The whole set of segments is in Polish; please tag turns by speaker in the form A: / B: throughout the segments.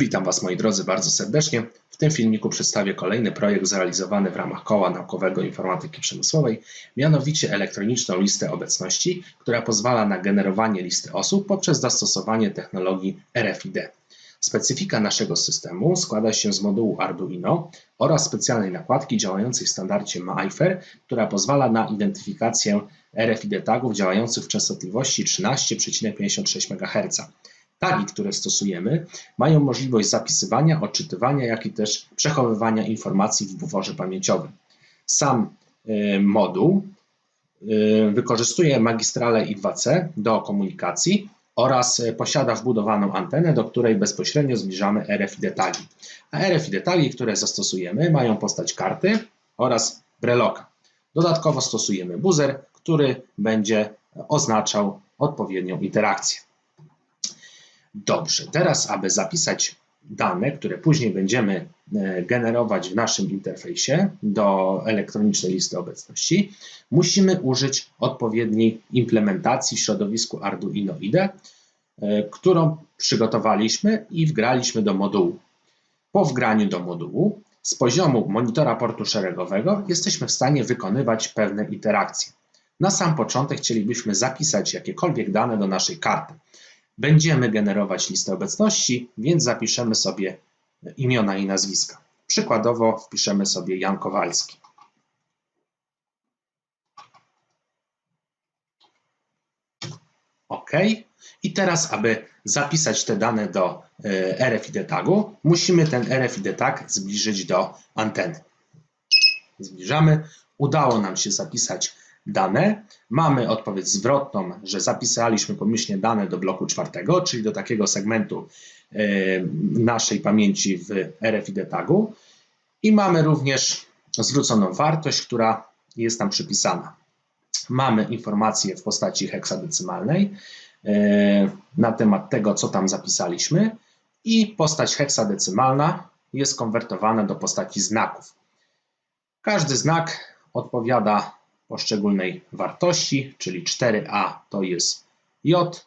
A: Witam Was moi drodzy bardzo serdecznie. W tym filmiku przedstawię kolejny projekt zrealizowany w ramach Koła Naukowego Informatyki Przemysłowej, mianowicie elektroniczną listę obecności, która pozwala na generowanie listy osób poprzez zastosowanie technologii RFID. Specyfika naszego systemu składa się z modułu Arduino oraz specjalnej nakładki działającej w standardzie MyFair, która pozwala na identyfikację RFID tagów działających w częstotliwości 13,56 MHz. Tagi, które stosujemy, mają możliwość zapisywania, odczytywania, jak i też przechowywania informacji w buforze pamięciowym. Sam y, moduł y, wykorzystuje magistralę I2C do komunikacji oraz y, posiada wbudowaną antenę, do której bezpośrednio zbliżamy RFID tagi. A RFID tagi, które zastosujemy, mają postać karty oraz breloka. Dodatkowo stosujemy buzzer, który będzie oznaczał odpowiednią interakcję. Dobrze, teraz aby zapisać dane, które później będziemy e, generować w naszym interfejsie do elektronicznej listy obecności, musimy użyć odpowiedniej implementacji w środowisku Arduino IDE, e, którą przygotowaliśmy i wgraliśmy do modułu. Po wgraniu do modułu z poziomu monitora portu szeregowego jesteśmy w stanie wykonywać pewne interakcje. Na sam początek chcielibyśmy zapisać jakiekolwiek dane do naszej karty. Będziemy generować listę obecności, więc zapiszemy sobie imiona i nazwiska. Przykładowo wpiszemy sobie Jan Kowalski. OK. I teraz, aby zapisać te dane do e, RFID tagu, musimy ten RFID tag zbliżyć do anteny. Zbliżamy. Udało nam się zapisać dane. Mamy odpowiedź zwrotną, że zapisaliśmy pomyślnie dane do bloku czwartego, czyli do takiego segmentu e, naszej pamięci w RFID tagu. I mamy również zwróconą wartość, która jest tam przypisana. Mamy informację w postaci heksadecymalnej e, na temat tego, co tam zapisaliśmy i postać heksadecymalna jest konwertowana do postaci znaków. Każdy znak odpowiada poszczególnej wartości, czyli 4a to jest j,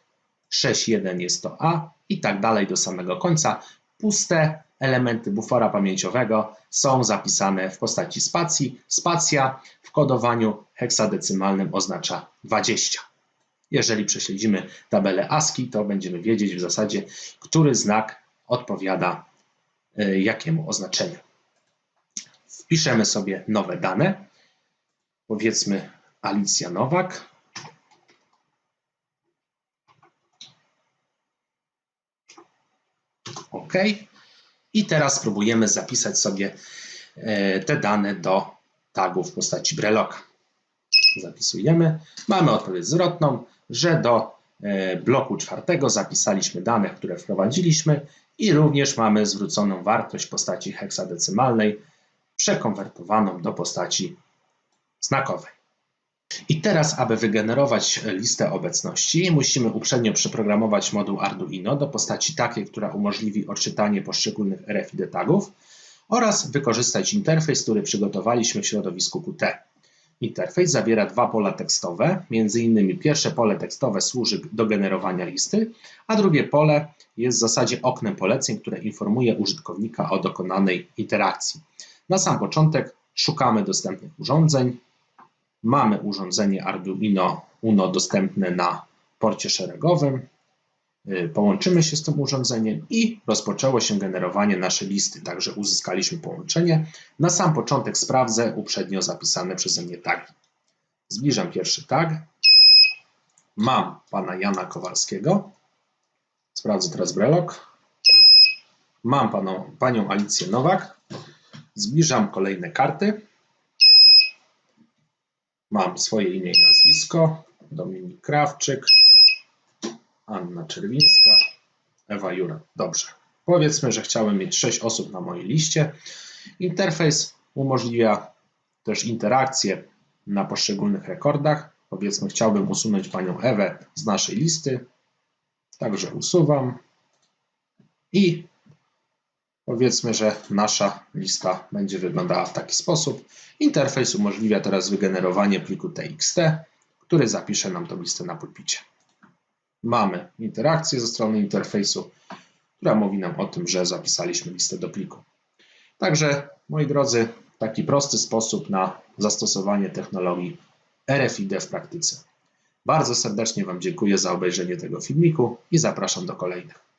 A: 6.1 jest to a i tak dalej do samego końca. Puste elementy bufora pamięciowego są zapisane w postaci spacji. Spacja w kodowaniu heksadecymalnym oznacza 20. Jeżeli prześledzimy tabelę ASCII, to będziemy wiedzieć w zasadzie, który znak odpowiada y, jakiemu oznaczeniu. Wpiszemy sobie nowe dane powiedzmy Alicja Nowak. OK. I teraz spróbujemy zapisać sobie e, te dane do tagu w postaci breloka. Zapisujemy. Mamy odpowiedź zwrotną, że do e, bloku czwartego zapisaliśmy dane, które wprowadziliśmy i również mamy zwróconą wartość w postaci heksadecymalnej przekonwertowaną do postaci znakowej. I teraz, aby wygenerować listę obecności, musimy uprzednio przeprogramować moduł Arduino do postaci takiej, która umożliwi odczytanie poszczególnych RFID tagów oraz wykorzystać interfejs, który przygotowaliśmy w środowisku Qt. Interfejs zawiera dwa pola tekstowe, między innymi pierwsze pole tekstowe służy do generowania listy, a drugie pole jest w zasadzie oknem poleceń, które informuje użytkownika o dokonanej interakcji. Na sam początek szukamy dostępnych urządzeń, Mamy urządzenie Arduino Uno dostępne na porcie szeregowym. Y, połączymy się z tym urządzeniem i rozpoczęło się generowanie naszej listy. Także uzyskaliśmy połączenie. Na sam początek sprawdzę uprzednio zapisane przeze mnie tagi. Zbliżam pierwszy tag. Mam pana Jana Kowalskiego. Sprawdzę teraz brelok. Mam paną, panią Alicję Nowak. Zbliżam kolejne karty. Mam swoje imię i nazwisko. Dominik Krawczyk, Anna Czerwińska, Ewa Jura. Dobrze. Powiedzmy, że chciałem mieć 6 osób na mojej liście. Interfejs umożliwia też interakcję na poszczególnych rekordach. Powiedzmy, chciałbym usunąć panią Ewę z naszej listy. Także usuwam. I Powiedzmy, że nasza lista będzie wyglądała w taki sposób. Interfejs umożliwia teraz wygenerowanie pliku txt, który zapisze nam tę listę na pulpicie. Mamy interakcję ze strony interfejsu. która mówi nam o tym, że zapisaliśmy listę do pliku. Także, moi drodzy, taki prosty sposób na zastosowanie technologii RFID w praktyce. Bardzo serdecznie Wam dziękuję za obejrzenie tego filmiku i zapraszam do kolejnych.